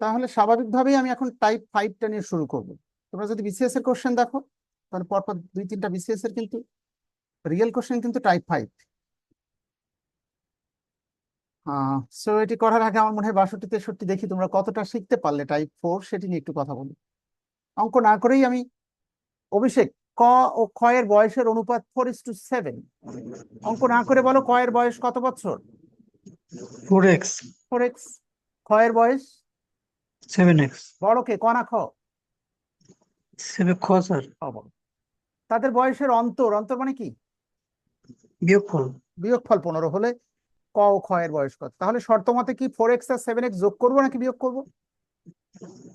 তাহলে স্বাভাবিকভাবেই আমি এখন টাইপ ফাইভটা নিয়ে শুরু করব। তোমরা যদি বিসিএস এর কোশ্চেন দেখো তাহলে পরপর দুই তিনটা বিসিএস এর কিন্তু রিয়েল কোশ্চেন কিন্তু টাইপ ফাইভ সো এটি করার আগে আমার মনে হয় বাষট্টি তেষট্টি দেখি তোমরা কতটা শিখতে পারলে টাইপ ফোর সেটি নিয়ে একটু কথা বলি। অঙ্ক না করেই আমি অভিষেক ক ও খ এর বয়সের অনুপাত ফোর ইস টু সেভেন অঙ্ক না করে বলো ক এর বয়স কত বছর? ফোর এক্স ফোর এক্স খ এর বয়স সেভেন এক্স বড় কে খ? খ স্যার তাদের বয়সের অন্তর অন্তর মানে কি? বিয়োগফল। বিয়োগফল পনেরো হলে ক ও খ এর বয়স কত? তাহলে শর্ত মতে কি ফোর এক্স আর সেভেন এক্স যোগ করব নাকি বিয়োগ করব?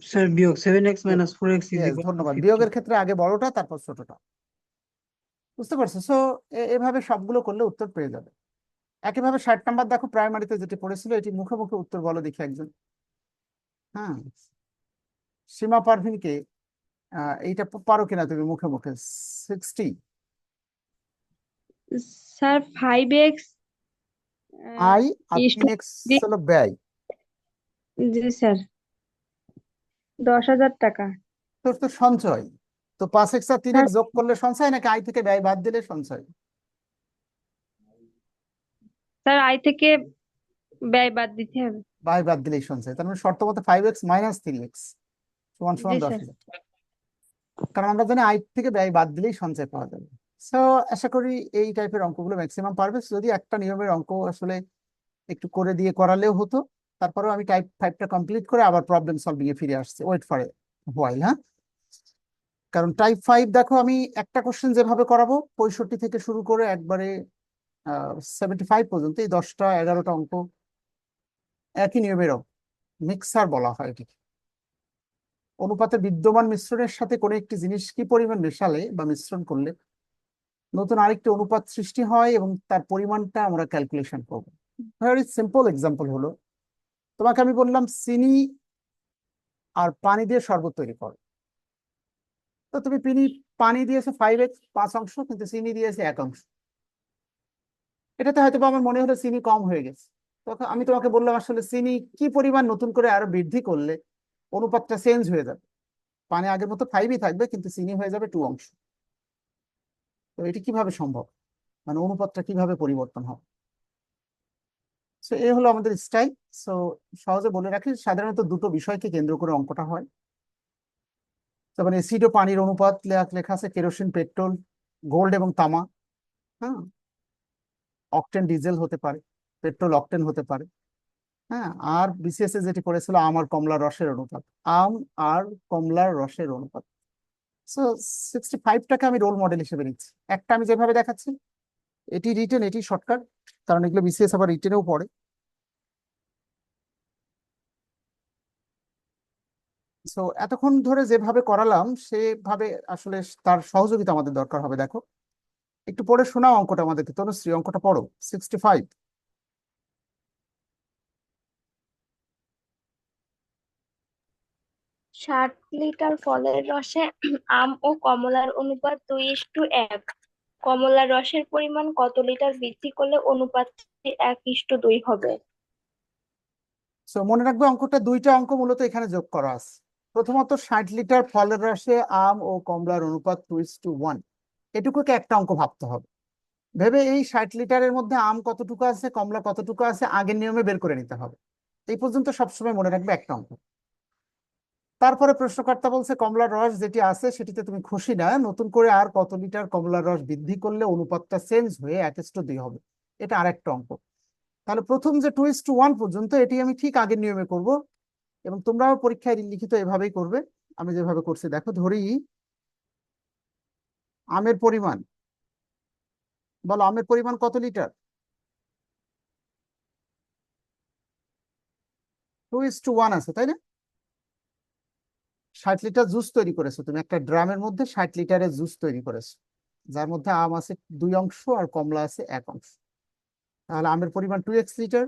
স্যার বিয়োগ seven x minus four x ধন্যবাদ। বিয়োগের ক্ষেত্রে আগে বড়টা তারপর ছোটটা। বুঝতে পারছ? সো এভাবে সবগুলো করলে উত্তর পেয়ে যাবে। একইভাবে ষাট নাম্বার দেখো প্রাইমারিতে যেটি পড়েছিল এটি মুখে মুখে উত্তর বলো দেখি একজন। হ্যাঁ সীমা পারভিনকে এইটা পারো কিনা তুমি মুখে মুখে? সিক্সটি স্যার ফাইভ এক্স আই আর তিন এক্স হলো ব্যয়। জি স্যার। দশ হাজার টাকা। তোর তো সঞ্চয়। তো পাঁচ এক্স আর তিন। এক্স যোগ করলে সঞ্চয় নাকি আই থেকে ব্যয় বাদ দিলে সঞ্চয়? স্যার আই থেকে ব্যয় বাদ দিতে হবে। ব্যয় বাদ দিলেই সঞ্চয় তার মানে শর্ত মতে five x minus three x সমান সমান দশ। হাজার কারণ আমরা জানি আই থেকে ব্যয় বাদ দিলেই সঞ্চয় পাওয়া যাবে। সো আশা করি এই টাইপের অঙ্কগুলো ম্যাক্সিমাম পারবে। যদি একটা নিয়মের অঙ্ক আসলে একটু করে দিয়ে করালেও হতো তারপরেও আমি টাইপ ফাইভটা কমপ্লিট করে আবার প্রবলেম সলভিং এ ফিরে আসছে। ওয়েট ফর হোয়াইল হ্যাঁ? কারণ টাইপ ফাইভ দেখো আমি একটা কোশ্চেন যেভাবে করাবো পঁয়ষট্টি থেকে শুরু করে একবারে সেভেন্টি ফাইভ পর্যন্ত এই দশটা এগারোটা অঙ্ক একই নিয়মের মিক্সার বলা হয় এটিকে। অনুপাতের বিদ্যমান মিশ্রণের সাথে কোনো একটি জিনিস কি পরিমাণ মেশালে বা মিশ্রণ করলে নতুন আরেকটি অনুপাত সৃষ্টি হয় এবং তার পরিমাণটা আমরা ক্যালকুলেশন করব। ভেরি সিম্পল এক্সাম্পল হলো, তোমাকে আমি বললাম চিনি আর পানি দিয়ে শরবত তৈরি করো। তো তুমি পিনি পানি দিয়েছে ফাইভ এক্স পাঁচ অংশ, কিন্তু চিনি দিয়েছে এক অংশ। এটাতে হয়তো আমার মনে হলো চিনি কম হয়ে গেছে। তখন আমি তোমাকে বললাম আসলে চিনি কি পরিমাণ নতুন করে আরও বৃদ্ধি করলে অনুপাতটা চেঞ্জ হয়ে যাবে। পানি আগের মতো ফাইভই থাকবে, কিন্তু চিনি হয়ে যাবে টু অংশ। তো এটি কীভাবে সম্ভব? মানে অনুপাতটা কীভাবে পরিবর্তন হবে? সো এই হলো আমাদের স্টাইল সো সহজে বলে রাখি, সাধারণত দুটো বিষয়কে কেন্দ্র করে অঙ্কটা হয়। তারপরে অ্যাসিড ও পানির অনুপাত লেখা আছে কেরোসিন, পেট্রোল গোল্ড এবং তামা। হ্যাঁ? অকটেন ডিজেল হতে পারে। পেট্রোল অকটেন হতে পারে। হ্যাঁ আর বিসিএস যেটি পড়েছিল আম আর কমলার রসের অনুপাত। আম আর কমলার রসের অনুপাত। সো সিক্সটি ফাইভটাকে আমি রোল মডেল হিসেবে নিচ্ছি। একটা আমি যেভাবে দেখাচ্ছি, এটি রিটেন এটি শর্টকাট কারণ এগুলো বিসিএস আবার রিটেনেও পড়ে। সো এতক্ষণ ধরে যেভাবে করালাম, সেভাবে আসলে তার সহযোগিতা আমাদের দরকার হবে, দেখো। একটু পড়ে শোনাও অঙ্কটা আমাদেরকে তনুশ্রী অঙ্কটা পড়ো। সিক্সটি ফাইভ ষাট লিটার ফলের রসে আম ও কমলার অনুপাত দুই ইস্টু এক। কমলার রসের পরিমাণ কত লিটার বৃদ্ধি করলে অনুপাত এক ইস্টু দুই হবে? মনে রাখবে অঙ্কটা দুইটা অঙ্ক মূলত এখানে যোগ করা আছে। প্রথমত ষাট লিটার ফলের রসে আম ও কমলার অনুপাত টু ইস টু ওয়ান। এটুকুকে একটা অঙ্ক ভাবতে হবে। ভেবে এই ষাট লিটারের মধ্যে আম কতটুকু আছে, কমলা কতটুকু আছে, আগের নিয়মে বের করে নিতে হবে। এই পর্যন্ত সবসময় মনে রাখবে একটা অঙ্ক। তারপরে প্রশ্নকর্তা বলছে, কমলার রস যেটি আছে সেটিতে তুমি খুশি না, নতুন করে আর কত লিটার কমলার রস বৃদ্ধি করলে অনুপাতটা চেঞ্জ হয়ে এক ইস্টু দুই হবে। এটা আরেকটা অঙ্ক। তাহলে প্রথম যে টু টু ওয়ান পর্যন্ত, এটি আমি ঠিক আগের নিয়মে করব এবং তোমরাও পরীক্ষায় লিখিত এভাবেই করবে। আমি যেভাবে করছি, দেখো, ধরি। আমের পরিমাণ। বলো, আমের পরিমাণ কত লিটার? টু টু ওয়ান আছে, তাই না? ষাট লিটার জুস তৈরি করেছ। তুমি একটা ড্রামের মধ্যে ষাট লিটারের জুস তৈরি করেছ। যার মধ্যে আম আছে দুই অংশ আর কমলা আছে এক অংশ। তাহলে আমের পরিমাণ টু এক্স লিটার।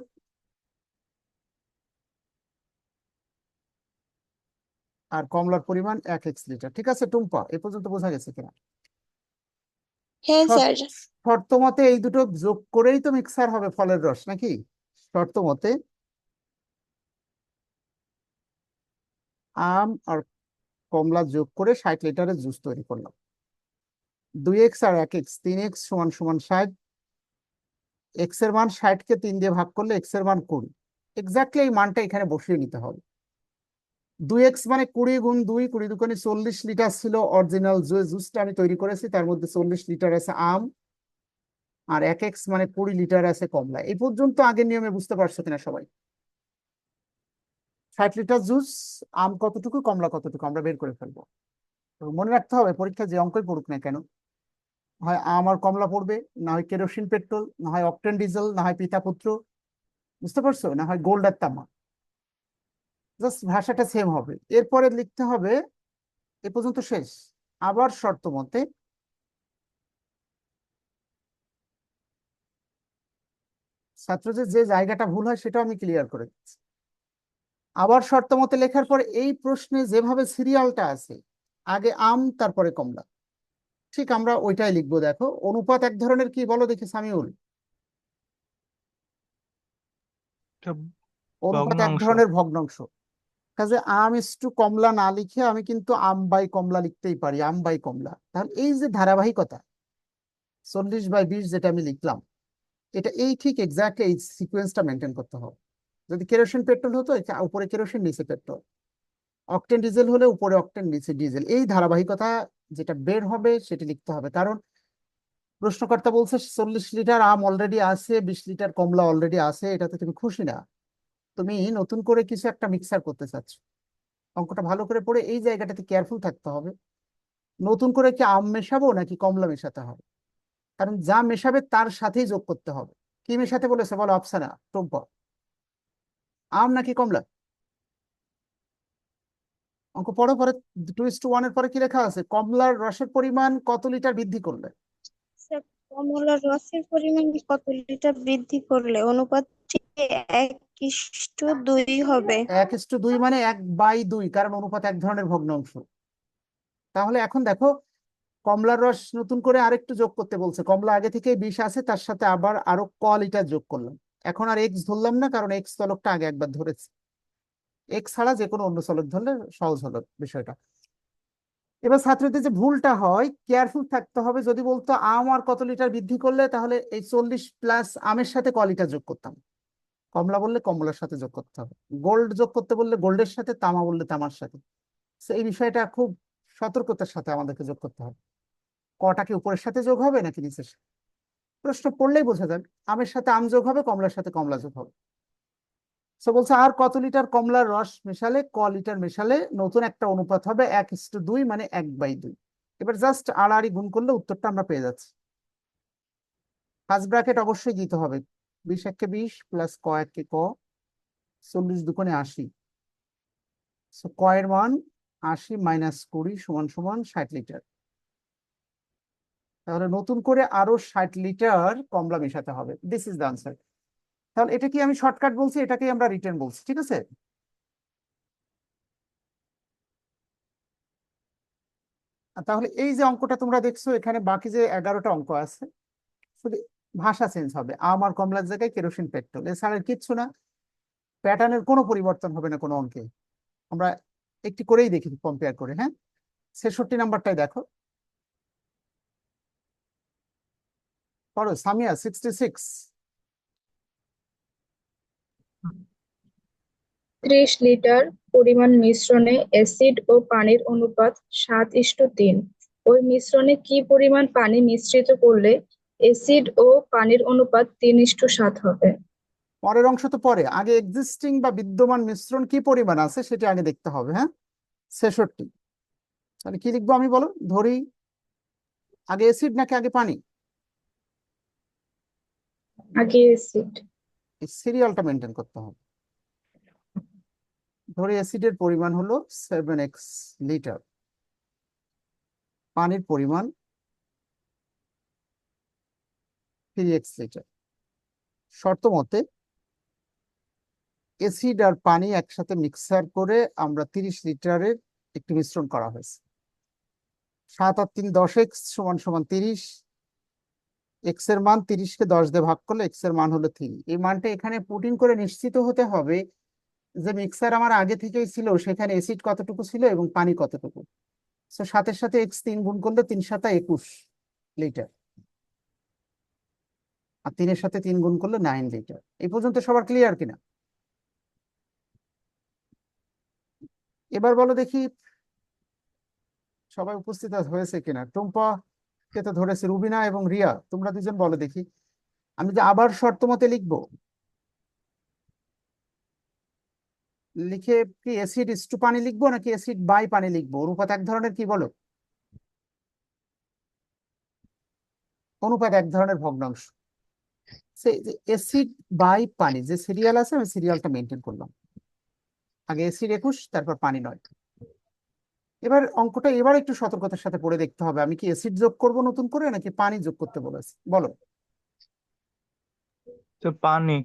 আর কমলার পরিমাণ এক এক্স লিটার। ঠিক আছে টুম্পা এ পর্যন্ত বোঝা গেছে কিনা? হ্যাঁ স্যার। শর্ত মতে এই দুটো যোগ করেই তো মিক্সার হবে ফলের রস নাকি? শর্ত মতে আম আর কমলা যোগ করে ষাট লিটারের জুস তৈরি করলাম। দুই এক্স আর এক এক্স, তিন এক্স সমান সমান ষাট, এক্সের মান ষাটকে তিন দিয়ে ভাগ করলে এক্সের মান কুড়ি। এক্স্যাক্টলি এই মানটা এখানে বসিয়ে নিতে হবে। দুই এক্স মানে কুড়ি গুণ দুই, কুড়ি দুগুণে চল্লিশ লিটার ছিল অরিজিনাল যে জুসটা আমি তৈরি করেছি, তার মধ্যে চল্লিশ লিটার আছে আম, আর এক এক্স মানে কুড়ি লিটার আছে কমলা। এই পর্যন্ত আগের নিয়মে বুঝতে পারছ কিনা সবাই? ষাট লিটার জুস, আম কতটুকু, কমলা কতটুকু, আমরা বের করে ফেলব। মনে রাখতে হবে পরীক্ষা যে অঙ্কই পড়ুক না কেন, হয় আম আর কমলা পড়বে, না হয় কেরোসিন, পেট্রোল, না হয় অকটেন ডিজেল, না হয় পিতা পুত্র, বুঝতে পারছ? না হয় গোল্ড আর তামা। জাস্ট ভাষাটা সেম হবে। এরপরে লিখতে হবে, এ পর্যন্ত শেষ। আবার শর্ত মতে ছাত্রদের যে জায়গাটা ভুল হয়, সেটাও আমি ক্লিয়ার করে দিচ্ছি। আবার শর্ত মতে লেখার পর এই প্রশ্নে যেভাবে সিরিয়ালটা আছে আগে আম তারপরে কমলা। ঠিক আমরা ওইটাই লিখব দেখো। অনুপাত এক ধরনের কি বলো দেখি সামিউল? অনুপাত এক ধরনের ভগ্নাংশ। কাজে আম টু কমলা না লিখে আমি কিন্তু আম বাই কমলা লিখতেই পারি আম বাই কমলা। তাহলে এই যে ধারাবাহিকতা চল্লিশ বাই বিশ যেটা আমি লিখলাম এটা এই ঠিক এক্স্যাক্টলি এই সিকোয়েন্সটা মেনটেন করতে হবে। যদি কেরোসিন পেট্রোল হতো উপরে কেরোসিন, নিচে পেট্রোল। অকটেন ডিজেল হলে উপরে অকটেন, নিচে ডিজেল। এই ধারাবাহিকতা যেটা বের হবে, সেটি লিখতে হবে। কারণ প্রশ্নকর্তা বলছে চল্লিশ লিটার আম অলরেডি আছে, বিশ লিটার কমলা অলরেডি আছে, এটাতে তুমি খুশি না। তুমি নতুন করে কিছু একটা মিক্সার করতে চাচ্ছ। অঙ্কটা ভালো করে পড়ে এই জায়গাটাতে কেয়ারফুল থাকতে হবে। নতুন করে কি আম মেশাবো, নাকি কমলা মেশাতে হবে? কারণ যা মেশাবে, তার সাথেই যোগ করতে হবে। কি মেশাতে বলেছে? বলো অপশানা টম্পা। আম নাকি কমলা? অঙ্ক পড়ো পরে টু ইস টু ওয়ানের পরে কি লেখা আছে? কমলার রসের পরিমাণ কত লিটার বৃদ্ধি করলে? কমলার রসের পরিমাণ কত লিটার বৃদ্ধি করলে? অনুপাতটি এক ইস্টু দুই হবে। এক দুই মানে এক বাই দুই কারণ অনুপাত এক ধরনের ভগ্নাংশ। তাহলে এখন দেখো কমলার রস নতুন করে আরেকটু যোগ করতে বলছে। কমলা আগে থেকে বিষ আছে তার সাথে আবার আরও ক লিটার যোগ করলাম। এখন আর এক্স ধরলাম না, কারণ এক্স চলকটা আগে একবার ধরেছি। এক্স ছাড়া যে কোনো অন্য চলক ধরলে সহজ হলো বিষয়টা। এবার ছাত্রদের যে ভুলটা হয় কেয়ারফুল থাকতে হবে। যদি বলতো আম আর কত লিটার বৃদ্ধি করলে, তাহলে এই চল্লিশ প্লাস আমের সাথে ক লিটার যোগ করতাম? কমলা বললে কমলার সাথে যোগ করতে হবে। গোল্ড যোগ করতে বললে গোল্ডের সাথে, তামা বললে তামার সাথে। এই বিষয়টা খুব সতর্কতার সাথে আমাদেরকে যোগ করতে হবে। কটা কি উপরের সাথে যোগ হবে নাকি নিচের সাথে? প্রশ্ন পড়লেই বোঝা যাবে। আমের সাথে আম যোগ হবে, কমলার সাথে কমলা যোগ হবে। সো বলছে, আর কত লিটার কমলার রস মেশালে, ক লিটার মেশালে নতুন একটা অনুপাত হবে এক ইস্টু দুই মানে এক বাই দুই। এবার জাস্ট আড়াআড়ি গুণ করলে উত্তরটা আমরা পেয়ে যাচ্ছি। ফার্স্ট ব্র্যাকেট অবশ্যই দিতে হবে। বিশ একে বিশ প্লাস ক একে ক, চল্লিশ দুকোণে আশি। সো ক এর মান আশি মাইনাস কুড়ি সমান সমান ষাট লিটার। তাহলে নতুন করে আরও ষাট লিটার কমলা মেশাতে হবে। দিস ইজ দ্য আনসার তাহলে এটা কি আমি শর্টকাট বলছি? এটাকেই আমরা রিটার্ন বলছি, ঠিক আছে? তাহলে এই যে অঙ্কটা তোমরা দেখছ, এখানে বাকি যে এগারোটা অঙ্ক আছে, শুধু ভাষা চেঞ্জ হবে। আমার কমলার জায়গায় কেরোসিন, পেট্রোল। এছাড়া কিচ্ছু না। প্যাটার্নের কোনো পরিবর্তন হবে না কোনো অঙ্কে। আমরা একটি করেই দেখি কম্পেয়ার করে হ্যাঁ? ছেষট্টি নাম্বারটাই দেখো। পড়ো সামিয়া সিক্সটি সিক্স ত্রিশ লিটার পরিমাণ মিশ্রণে অ্যাসিড ও পানির অনুপাত সাত ইস্টু তিন। ওই মিশ্রণে কি পরিমাণ পানি মিশ্রিত করলে অ্যাসিড ও পানির অনুপাত তিন ইস্টু সাত হবে? পরের অংশ তো পরে। আগে এক্সিস্টিং বা বিদ্যমান মিশ্রণ কি পরিমাণ আছে সেটা আগে দেখতে হবে হ্যাঁ? ছেষট্টি। তাহলে কি লিখব আমি বলো? ধরি আগে অ্যাসিড নাকি আগে পানি? সিরিয়ালটা মেনটেন করতে হবে। ধরি অ্যাসিডের পরিমাণ হলো সেভেন এক্স লিটার পানির পরিমাণ থ্রি এক্স লিটার শর্ত মতে অ্যাসিড আর পানি একসাথে মিক্সার করে আমরা তিরিশ লিটারের একটি মিশ্রণ করা হয়েছে। সাত আর তিন দশ এক্স সমান সমান তিরিশ এক্সের মান তিরিশকে দশ দিয়ে ভাগ করলে এক্সের মান হলো থ্রি এই মানটা এখানে পুটিং করে নিশ্চিত হতে হবে যে মিক্সার আমার আগে থেকেই ছিল, সেখানে অ্যাসিড কতটুকু ছিল এবং পানি কতটুকু। তো সাতের সাথে এক্স তিন গুণ করলে তিন সাতা একুশ লিটার আর তিনের সাথে তিন গুণ করলে নাইন লিটার এই পর্যন্ত সবার ক্লিয়ার কিনা? এবার বলো দেখি সবাই উপস্থিত হয়েছে কিনা। টুম্পা কে তো ধরেছে? রুবিনা এবং রিয়া। তোমরা দুজন বলো দেখি। আমি যে আবার শর্ত মতে লিখব। লিখে কি অ্যাসিড ইস টু পানি লিখব নাকি অ্যাসিড বাই পানি লিখব? অনুপাত এক ধরনের কি বলো? অনুপাত এক ধরনের ভগ্নাংশ। অ্যাসিড বাই পানি, যে সিরিয়াল আছে, আমি সিরিয়ালটা মেনটেন করলাম। আগে অ্যাসিড একুশ, তারপর পানি নয়। এবার অঙ্কটা এবার একটু সতর্কতার সাথে পড়ে দেখতে হবে। আমি কি অ্যাসিড যোগ করব নতুন করে নাকি পানি যোগ করতে বলেছি? বলো। তো পানি।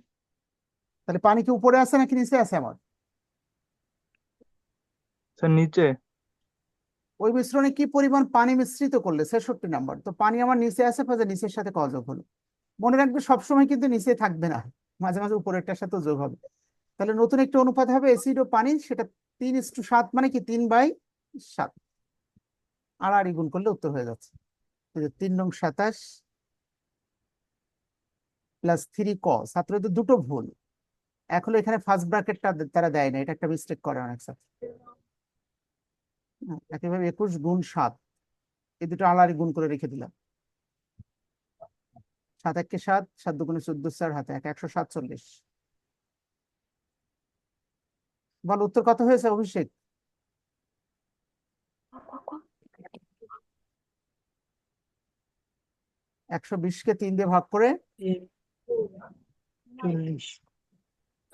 তাহলে পানি কি উপরে আছে নাকি নিচে আছে আমার? নিচে। ওই মিশ্রণে কি পরিমাণ পানি মিশ্রিত করলে? ছেষট্টি নাম্বার। তো পানি আমার নিচে আছে কাজে নিচের সাথে ক যোগ হলো। মনে রাখবে সবসময় কিন্তু নিচে থাকবে না। মাঝে মাঝে উপরেরটার সাথে যোগ হবে। তাহলে নতুন একটা অনুপাত হবে অ্যাসিড ও পানি সেটা তিন ইস টু সাত মানে কি তিন বাই সাত। আড়াআড়ি গুণ করলে উত্তর হয়ে যাচ্ছে। তিন নং সাতাশ প্লাস থ্রি ক ছাত্রদের দুটো ভুল। হলো এখানে ফার্স্ট ব্র্যাকেটটা তারা দেয় না এটা একটা মিস্টেক করে অনেক ছাত্র। হ্যাঁ, একইভাবে একুশ গুণ সাত। এই দুটো আলারি গুণ করে রেখে দিলাম। সাত একে সাত সাত দুগুণে চোদ্দ চার হাতে এক একশো সাতচল্লিশ। বল উত্তর কত হয়েছে অভিষেক? একশো বিশকে তিন দিয়ে ভাগ করে চল্লিশ।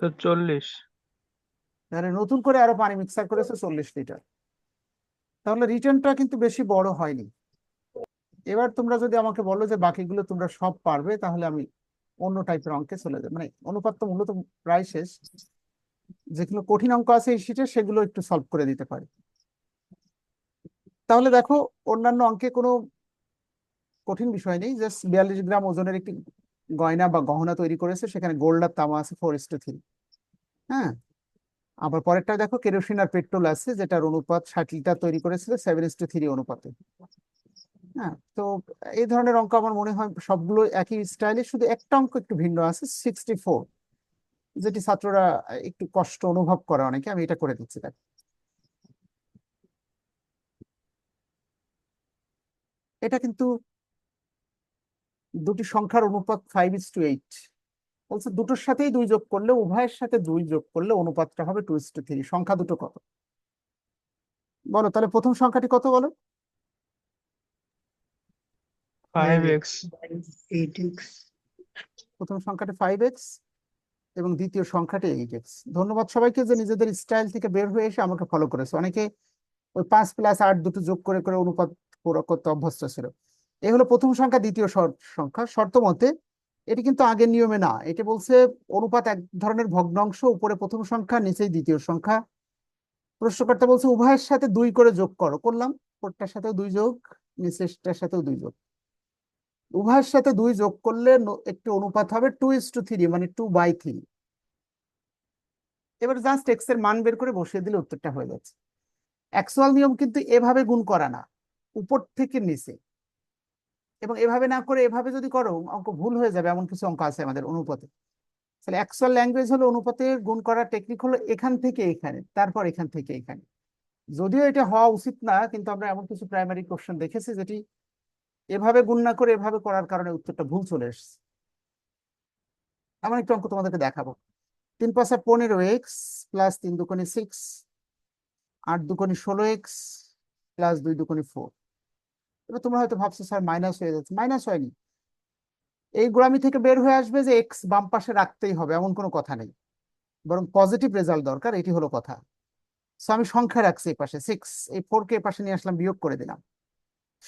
তো চল্লিশ। তাহলে নতুন করে আরও পানি মিক্সার করেছে চল্লিশ লিটার তাহলে রিটার্নটা কিন্তু বেশি বড় হয়নি। এবার তোমরা যদি আমাকে বলো যে বাকিগুলো তোমরা সব পারবে তাহলে আমি অন্য টাইপের অঙ্কে চলে যাই। মানে অনুপাত তো মূলত প্রায় শেষ। যেগুলো কঠিন অঙ্ক আছে এই শীটে সেগুলো একটু সলভ করে দিতে পারি। তাহলে দেখো অন্যান্য অঙ্কে কোনো কঠিন বিষয় নেই জাস্ট বিয়াল্লিশ গ্রাম ওজনের একটি গয়না বা গহনা তৈরি করেছে, সেখানে গোল্ড আর তামা আছে ফোর ইস টু থ্রি হ্যাঁ? আবার পরেরটা দেখো কেরোসিন আর পেট্রোল আছে, যেটার অনুপাত ষাট লিটার তৈরি করেছিল সেভেন ইস টু থ্রি অনুপাতে। হ্যাঁ? তো এই ধরনের অঙ্ক আমার মনে হয় সবগুলো একই স্টাইলে শুধু একটা অঙ্ক একটু ভিন্ন আছে সিক্সটি ফোর যেটি ছাত্ররা একটু কষ্ট অনুভব করে অনেকে, আমি এটা করে দিচ্ছি, দেখ। এটা কিন্তু দুটি সংখ্যার অনুপাত ফাইভ ইস টু এইট বলছে দুটোর সাথেই দুই যোগ করলে উভয়ের সাথে দুই যোগ করলে অনুপাতটা হবে টু ইস টু থ্রি সংখ্যা দুটো কত? বলো তাহলে প্রথম সংখ্যাটি কত বলো? ফাইভ এক্স এইট এক্স প্রথম সংখ্যাটি ফাইভ এক্স এবং দ্বিতীয় সংখ্যাটি এইট এক্স ধন্যবাদ সবাইকে যে নিজেদের স্টাইল থেকে বের হয়ে এসে আমাকে ফলো করেছে। অনেকে ওই পাঁচ প্লাস আট দুটো যোগ করে করে অনুপাত পুরো করতে অভ্যস্ত ছিল। এই হলো প্রথম সংখ্যা, দ্বিতীয় সংখ্যা। শর্ত মতে এটি কিন্তু আগের নিয়মে না। এটা বলছে অনুপাত এক ধরনের ভগ্নাংশ, উপরে প্রথম সংখ্যা, নিচেই দ্বিতীয় সংখ্যা। প্রশ্নকর্তা বলছে, উভয়ের সাথে দুই করে যোগ করো। করলাম উপরটার সাথেও দুই যোগ, নিচেরটার সাথেও দুই যোগ। উভয়ের সাথে দুই যোগ করলে একটি অনুপাত হবে টু ইস টু থ্রি মানে টু বাই থ্রি এবার জাস্ট এক্সের মান বের করে বসিয়ে দিলে উত্তরটা হয়ে যাচ্ছে। অ্যাকচুয়াল নিয়ম কিন্তু এভাবে গুণ করা না। উপর থেকে নিচে। এবং এভাবে না করে এভাবে যদি করো, অঙ্ক ভুল হয়ে যাবে, এমন কিছু অঙ্ক আছে আমাদের অনুপাতে। তাহলে অ্যাকচুয়াল ল্যাঙ্গুয়েজ হলো অনুপাতে গুণ করার টেকনিক হলো এখান থেকে এখানে, তারপর এখান থেকে এখানে। যদিও এটা হওয়া উচিত না, কিন্তু আমরা এমন কিছু প্রাইমারি কোশ্চেন দেখেছি যেটি এভাবে গুণ না করে এভাবে করার কারণে উত্তরটা ভুল চলে এসেছে। এমন একটা অঙ্ক তোমাদেরকে দেখাবো। তিন পাঁচা পনেরো এক্স প্লাস তিন দুকোনি সিক্স আট দুকোনি ষোলো এক্স প্লাস দুই দুকোনি ফোর এবার তোমরা হয়তো ভাবছ, স্যার মাইনাস হয়ে যাচ্ছে। মাইনাস হয়নি। এই গোড়ামি থেকে বের হয়ে আসবে যে এক্স বাম পাশে রাখতেই হবে, এমন কোনো কথা নেই। বরং পজিটিভ রেজাল্ট দরকার, এটি হলো কথা। সো আমি সংখ্যা রাখছি এই পাশে। সিক্স এই ফোর কে পাশে নিয়ে আসলাম, বিয়োগ করে দিলাম।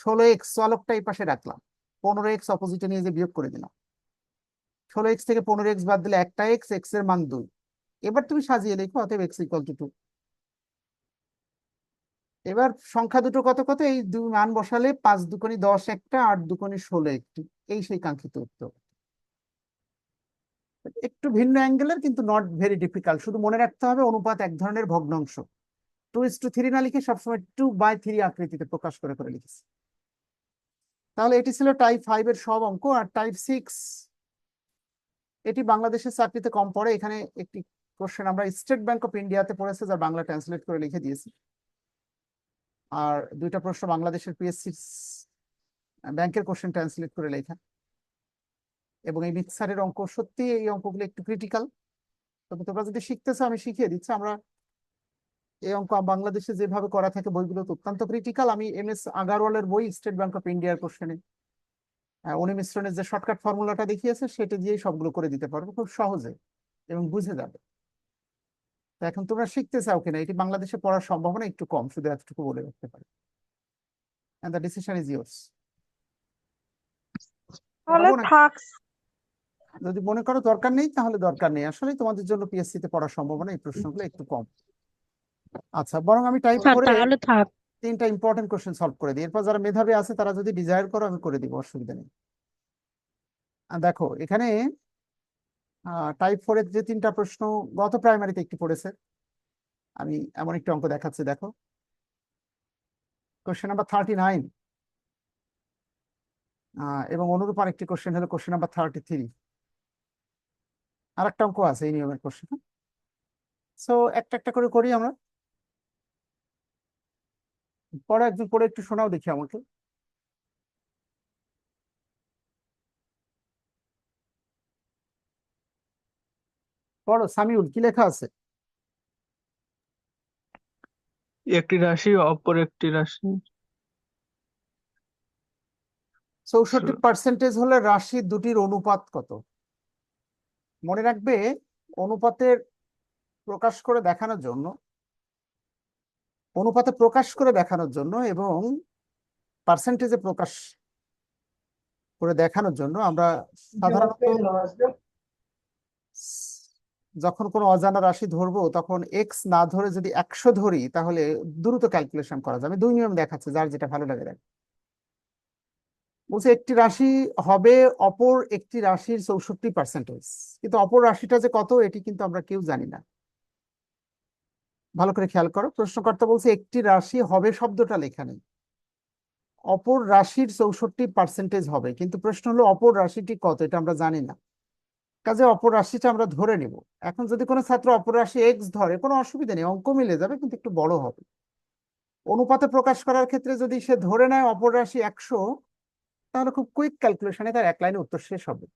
ষোলো এক্স চলকটা এই পাশে রাখলাম। পনেরো এক্স অপোজিটে নিয়ে যে বিয়োগ করে দিলাম। ষোলো এক্স থেকে পনেরো এক্স বাদ দিলে একটা এক্স এক্সের মান দুই। এবার তুমি সাজিয়ে লিখো, অতএব এক্স ইকুয়াল টু টু এবার সংখ্যা দুটো কত কত? এই দুই মান বসালে পাঁচ দুকোনি দশ একটা, আট দুকোনি ষোলো একটি। এই সেই কাঙ্ক্ষিত উত্তর। একটু ভিন্ন অ্যাঙ্গেলের কিন্তু নট ভেরি ডিফিকাল্ট শুধু মনে রাখতে হবে অনুপাত এক ধরনের ভগ্নাংশ। টু ইস টু থ্রি না লিখে সবসময় টু বাই থ্রি আকৃতিতে প্রকাশ করে করে লিখেছি। তাহলে এটি ছিল টাইপ ফাইভ এর সব অঙ্ক, আর টাইপ সিক্স এটি বাংলাদেশের চাকরিতে কম পড়ে। এখানে একটি কোশ্চেন আমরা স্টেট ব্যাংক অফ ইন্ডিয়াতে পড়েছে, যার বাংলা ট্রান্সলেট করে লিখে দিয়েছি। আর দুইটা প্রশ্ন বাংলাদেশের পিএসসি ব্যাংকের কোশ্চেন ট্রান্সলেট করে লেখা। এবং এই মিক্সারের অঙ্ক, সত্যি এই অঙ্কগুলো একটু ক্রিটিক্যাল তবে তোমরা যদি শিখতেছো, আমি শিখিয়ে দিচ্ছি। আমরা এই অঙ্ক বাংলাদেশে যেভাবে করা থাকে, বইগুলো অত্যন্ত ক্রিটিক্যাল আমি এম এস আগারওয়ালের বই স্টেট ব্যাংক অফ ইন্ডিয়ার কোশ্চেনে উনি মিশ্রণের যে শর্টকাট ফর্মুলাটা দেখিয়েছে, সেটা দিয়েই সবগুলো করে দিতে পারব। খুব সহজে এবং বুঝে যাবে। এখন তোমরা শিখতে চাও কিনা? এটি বাংলাদেশে পড়ার সম্ভাবনা একটু কম শুধু এতটুকু বলে রাখতে পারি। And the decision is yours. তাহলে থাক। যদি মনে করো দরকার নেই তাহলে দরকার নেই। আসলে তোমাদের জন্য পিএসসি তে পড়ার সম্ভাবনা এই প্রশ্নগুলো একটু কম। আচ্ছা বরং আমি টাইপ করে তাহলে থাক। তিনটা ইম্পর্টেন্ট কোশ্চেন সলভ করে দিই। এরপর যারা মেধাবী আছে তারা যদি ডিজায়ার করো আমি করে দিব অসুবিধা নেই। আর দেখো এখানে টাইপ ফোরের যে তিনটা প্রশ্ন, গত প্রাইমারিতে একটি পড়েছে। আমি এমন একটি অঙ্ক দেখাচ্ছি, দেখো। কোশ্চেন নাম্বার থার্টি নাইন এবং অনুরূপ আরেকটি কোশ্চেন হলো কোশ্চেন নাম্বার থার্টি থ্রি আর একটা অঙ্ক আছে এই নিয়মের কোশ্চেন সো একটা একটা করে করি আমরা। পরে একজন পরে একটু শোনাও দেখি আমাকে। পড়ো সামিউল কি লেখা আছে? একটি রাশি অপর একটি রাশি। চৌষট্টি পার্সেন্টেজ হলে রাশি দুটির অনুপাত কত? মনে রাখবে অনুপাতের প্রকাশ করে দেখানোর জন্য অনুপাতে প্রকাশ করে দেখানোর জন্য এবং পার্সেন্টেজে প্রকাশ করে দেখানোর জন্য আমরা সাধারণত যখন কোনো অজানা রাশি ধরবো, তখন এক্স না ধরে যদি একশো ধরি, তাহলে দ্রুত ক্যালকুলেশন করা যাবে। দুই নিয়ম দেখাচ্ছে, যার যেটা ভালো লাগে দেখ। বলছে একটি রাশি হবে অপর একটি রাশির চৌষট্টি পার্সেন্টেজ কিন্তু অপর রাশিটা যে কত, এটি কিন্তু আমরা কেউ জানি না। ভালো করে খেয়াল করো। প্রশ্নকর্তা বলছে একটি রাশি হবে শব্দটা লেখা নেই। অপর রাশির চৌষট্টি পার্সেন্টেজ হবে। কিন্তু প্রশ্ন হলো, অপর রাশিটি কত? এটা আমরা জানি না। কাজে অপর রাশিটা আমরা ধরে নেব। এখন যদি কোনো ছাত্র অপর রাশি এক্স ধরে, কোনো অসুবিধা নেই, অঙ্ক মিলে যাবে, কিন্তু একটু বড় হবে। অনুপাতে প্রকাশ করার ক্ষেত্রে যদি সে ধরে নেয় অপর রাশি একশো, তাহলে খুব কুইক ক্যালকুলেশনে তার এক লাইনে উত্তর শেষ হবে।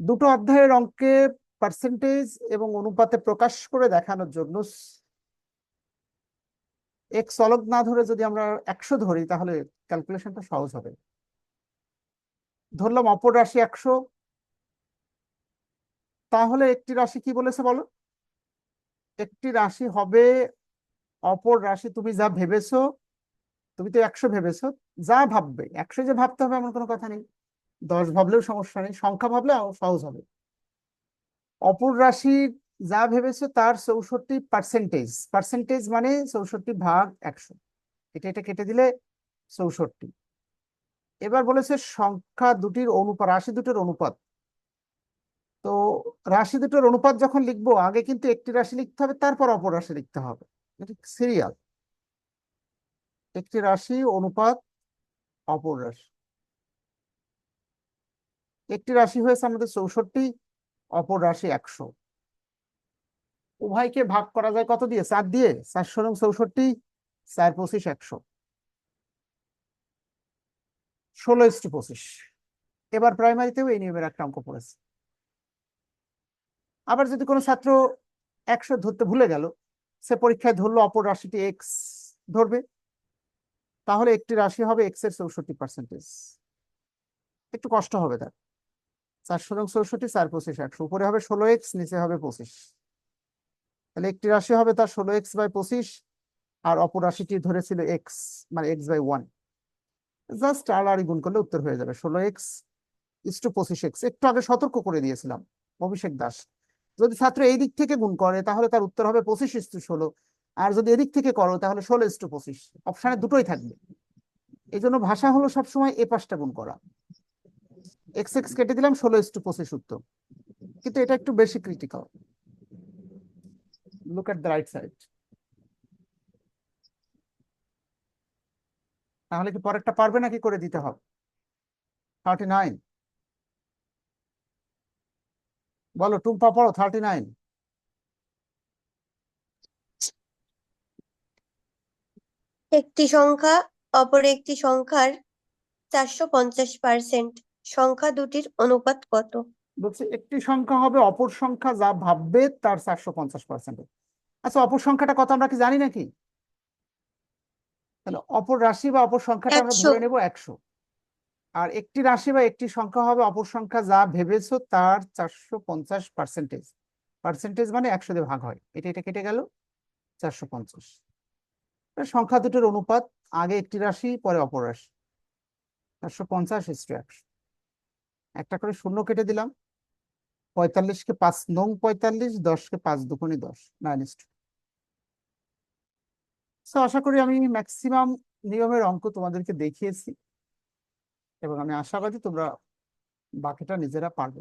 দুটো অধ্যায়ের অঙ্কে পার্সেন্টেজ এবং অনুপাতে প্রকাশ করে দেখানোর জন্য এক চলক না ধরে যদি আমরা একশো ধরি, তাহলে ক্যালকুলেশনটা সহজ হবে। ধরলাম অপর রাশি একশো তাহলে একটি রাশি কি বলেছে বলো? একটি রাশি হবে অপর রাশি, তুমি যা ভেবেছো, তুমি তো একশো ভেবেছো, যা ভাববে, একশো যে ভাবতে হবে এমন কোনো কথা নেই। দশ ভাবলেও সমস্যা নেই, সংখ্যা ভাবলে সহজ হবে। অপর রাশি যা ভেবেছো তার চৌষট্টি পার্সেন্টেজ পার্সেন্টেজ মানে চৌষট্টি ভাগ একশো। এটা এটা কেটে দিলে চৌষট্টি। এবার বলেছে সংখ্যা দুটির অনুপাত, রাশি দুটির অনুপাত। তো রাশি দুটোর অনুপাত যখন লিখব, আগে কিন্তু একটি রাশি লিখতে হবে, তারপর অপর রাশি লিখতে হবে। সিরিয়াল একটি রাশি অনুপাত অপর রাশি। একটি রাশি হয়েছে আমাদের চৌষট্টি, অপর রাশি একশো। উভয়কে ভাগ করা যায় কত দিয়ে? চার দিয়ে। চারশো এবং চৌষট্টি, চার পঁচিশ একশো। ষোলো ইস্টু পঁচিশ। এবার প্রাইমারিতেও এই নিয়মের একটা অঙ্ক পড়েছে। আবার যদি কোনো ছাত্র একশো ধরতে ভুলে গেল, সে পরীক্ষায় ধরলো অপর রাশিটি এক্স ধরবে, তাহলে একটি রাশি হবে এক্সের চৌষট্টি পার্সেন্টেজ একটু কষ্ট হবে তার। চারশো এবং চৌষট্টি, চার পঁচিশ, একশো। উপরে হবে ষোলো এক্স নিচে হবে পঁচিশ। তাহলে একটি রাশি হবে তার ষোলো এক্স বাই পঁচিশ, আর অপর রাশিটি ধরেছিল এক্স মানে এক্স বাই ওয়ান জাস্ট আর গুণ করলে উত্তর হয়ে যাবে। ষোলো এক্স ইস টু পঁচিশ এক্স একটু আগে সতর্ক করে দিয়েছিলাম, অভিষেক দাস। যদি ছাত্র এই দিক থেকে গুণ করে, তাহলে তার উত্তর হবে পঁচিশ ইস্টু ষোলো। আর যদি এদিক থেকে করো, তাহলে ষোলো ইস টু পঁচিশ। অপশানে দুটোই থাকবে। এই জন্য ভাষা হলো সবসময় এ পাশটা গুণ করা। এক্স এক্স কেটে দিলাম, ষোলো ইস টু পঁচিশ উত্তর। কিন্তু এটা একটু বেশি critical look at the right side তাহলে কি পরেরটা পারবে নাকি করে দিতে হবে? থার্টি নাইন বলো টুম্পা পড়ো থার্টি নাইন একটি সংখ্যা অপর একটি সংখ্যার চারশো পঞ্চাশ পার্সেন্ট সংখ্যা দুটির অনুপাত কত? বলছে একটি সংখ্যা হবে অপর সংখ্যা যা ভাববে তার চারশো পঞ্চাশ পার্সেন্ট আচ্ছা অপর সংখ্যাটা কত আমরা কি জানি নাকি? তাহলে অপর রাশি বা অপর সংখ্যাটা আমরা ধরে 100 নেব একশো। আর একটি রাশি বা একটি সংখ্যা হবে, অপর সংখ্যা যা ভেবেছো তার চারশো পঞ্চাশ পার্সেন্টেজ পার্সেন্টেজ মানে একশো দিয়ে ভাগ হয়। এটা এটা কেটে গেল, চারশো পঞ্চাশ। সংখ্যা দুটোর অনুপাত, আগে একটি রাশি, পরে অপর রাশি। চারশো পঞ্চাশ ইস্টু একশো। একটা করে শূন্য কেটে দিলাম। পঁয়তাল্লিশকে পাঁচ নং পঁয়তাল্লিশ দশকে পাঁচ দুগুণে দশ নাইন ইস তো আশা করি আমি ম্যাক্সিমাম নিয়মের অঙ্ক তোমাদেরকে দেখিয়েছি। এবং আমি আশাবাদী তোমরা বাকিটা নিজেরা পারবে।